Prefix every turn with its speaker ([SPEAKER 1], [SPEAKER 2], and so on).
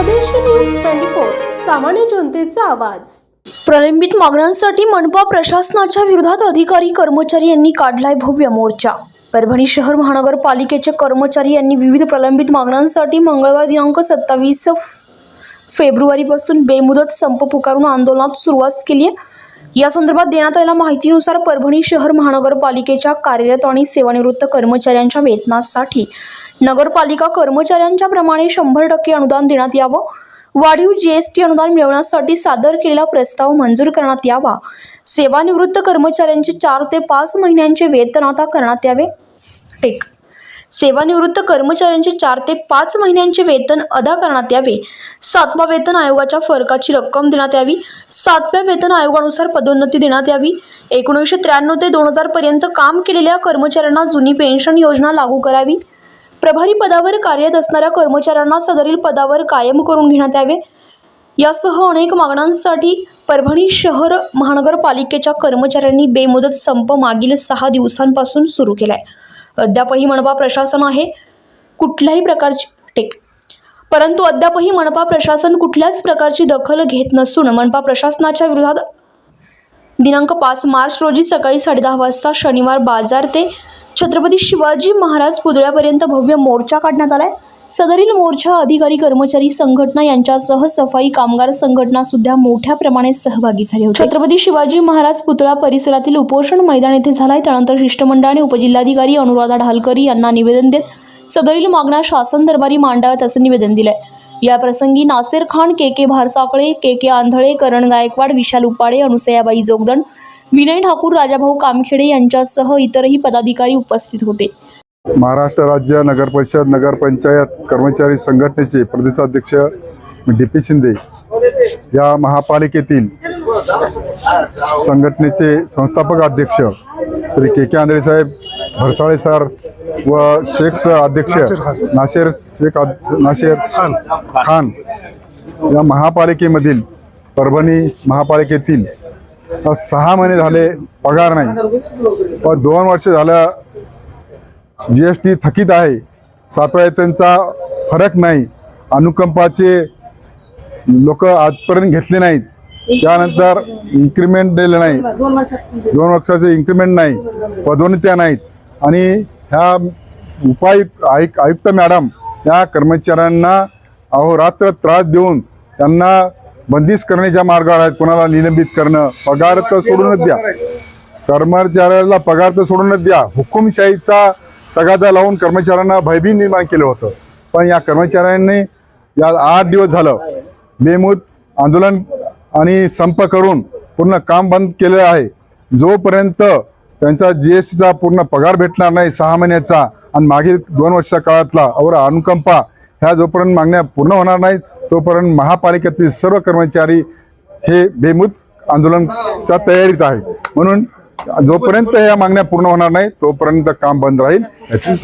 [SPEAKER 1] स्वदेशी news twenty four सामान्य जनतेचा आवाज.
[SPEAKER 2] प्रलंबित मागण्यांसाठी मनपा प्रशासनाच्या विरोधात अधिकारी कर्मचारी यांनी काढलाय भव्य मोर्चा. परभणी शहर महानगरपालिकेचे कर्मचारी यांनी विविध प्रलंबित मागण्यांसाठी मंगळवार दिनांक सत्तावीस फेब्रुवारीपासून बेमुदत संप पुकारून आंदोलनात सुरुवात केली आहे. या संदर्भात देण्यात आलेल्या माहितीनुसार परभणी शहर महानगरपालिकेच्या कार्यरत आणि सेवानिवृत्त कर्मचाऱ्यांच्या वेतनासाठी नगरपालिका कर्मचाऱ्यांच्या प्रमाणे शंभर टक्के अनुदान देण्यात यावं. वाढीव जीएसटी अनुदान मिळवण्यासाठी सादर केलेला प्रस्ताव मंजूर करण्यात यावा. सेवानिवृत्त कर्मचाऱ्यांचे चार ते पाच महिन्यांचे वेतन आता करण्यात यावे. एक. सेवानिवृत्त कर्मचाऱ्यांचे चार ते पाच महिन्यांचे वेतन अदा करण्यात यावे. सातवा वेतन आयोगाच्या फरकाची रक्कम देण्यात यावी. सातव्या वेतन आयोगानुसार पदोन्नती देण्यात यावी. एकोणीसशे त्र्याण्णव ते दोन हजारपर्यंत काम केलेल्या कर्मचाऱ्यांना जुनी पेन्शन योजना लागू करावी. प्रभारी पदावर कार्यरत असणाऱ्या कर्मचाऱ्यांना सदरील पदावर कायम करून घेण्यात यावे. यासह अनेक मागण्यांसाठी परभणी शहर महानगरपालिकेच्या कर्मचाऱ्यांनी बेमुदत संप मागील सहा दिवसांपासून सुरू केलाय. अद्यापही मनपा प्रशासन आहे. कुठल्याही प्रकारची टेक परंतु अद्यापही मनपा प्रशासन कुठल्याच प्रकारची दखल घेत नसून मनपा प्रशासनाच्या विरोधात दिनांक पाच मार्च रोजी सकाळी साडेदहा वाजता शनिवार बाजार ते छत्रपती शिवाजी महाराज पुतळ्यापर्यंत भव्य मोर्चा काढण्यात आलाय. सदरील मोर्चा अधिकारी कर्मचारी संघटना यांच्यासह सफाई कामगार संघटना सुद्धा मोठ्या प्रमाणात सहभागी झाले होते. छत्रपती शिवाजी महाराज पुतळा परिसरातील उपोषण मैदान येथे झालाय. त्यानंतर शिष्टमंडळाने उपजिल्हाधिकारी अनुराधा ढालकरी यांना निवेदन देत सदरील मागण्या शासन दरबारी मांडाव्यात असं निवेदन दिलंय. या प्रसंगी Naser Khan K K Bharsakale K K Andhale Karan Gaikwad Vishal Upade Anusayabai Jogdand Vinay Thakur Rajabhau Kamkhede यांच्यासह इतरही पदाधिकारी उपस्थित होते.
[SPEAKER 3] महाराष्ट्र राज्य नगर परिषद नगरपंचायत कर्मचारी संघटनेचे प्रदेशाध्यक्ष डी पी शिंदे या महापालिकेतील संघटनेचे संस्थापक अध्यक्ष श्री के के आंधळे साहेब भरसाळे सर व शेख अध्यक्ष नाशेर शेख आद- नाशेर खान या महापालिकेमधील परभणी महापालिकेतील सहा महिने झाले पगार नाही. व दोन वर्ष झाल्या जी एस टी थकीत आहे सातव्या त्यांचा फरक नाही अनुकंपाचे लोक आजपर्यंत घेतले नाहीत. त्यानंतर इन्क्रीमेंट दिले नाही. दोन वर्षाचे इन्क्रीमेंट नाही पदोन्नत्या नाहीत. आणि ह्या उपायुक्त आयुक्त आयुक्त मॅडम या कर्मचाऱ्यांना अहोरात्र त्रास देऊन त्यांना बंदिश करण्याच्या मार्गावर आहेत. कोणाला निलंबित करणं पगार तर सोडूनच द्या. कर्मचाऱ्याला पगार तर सोडूनच द्या. हुकुमशाहीचा तगादा लावून कर्मचाऱ्यांना भयभीत निर्माण केलं होतं. पण या कर्मचाऱ्यांनी या आठ दिवस झालं बेमूत आंदोलन आणि संप करून पूर्ण काम बंद केलेलं आहे. जोपर्यंत त्यांचा जी एस टीचा पूर्ण पगार भेटणार नाही सहा महिन्याचा आणि मागील दोन वर्षाच्या काळातला और अनुकंपा ह्या जोपर्यंत मागण्या पूर्ण होणार नाहीत तोपर्यंत महापालिकेतील सर्व कर्मचारी हे बेमुत आंदोलनच्या तयारीत आहे म्हणून जोपर्यंत या मागण्या पूर्ण होणार नाही तोपर्यंत काम बंद राहील. याची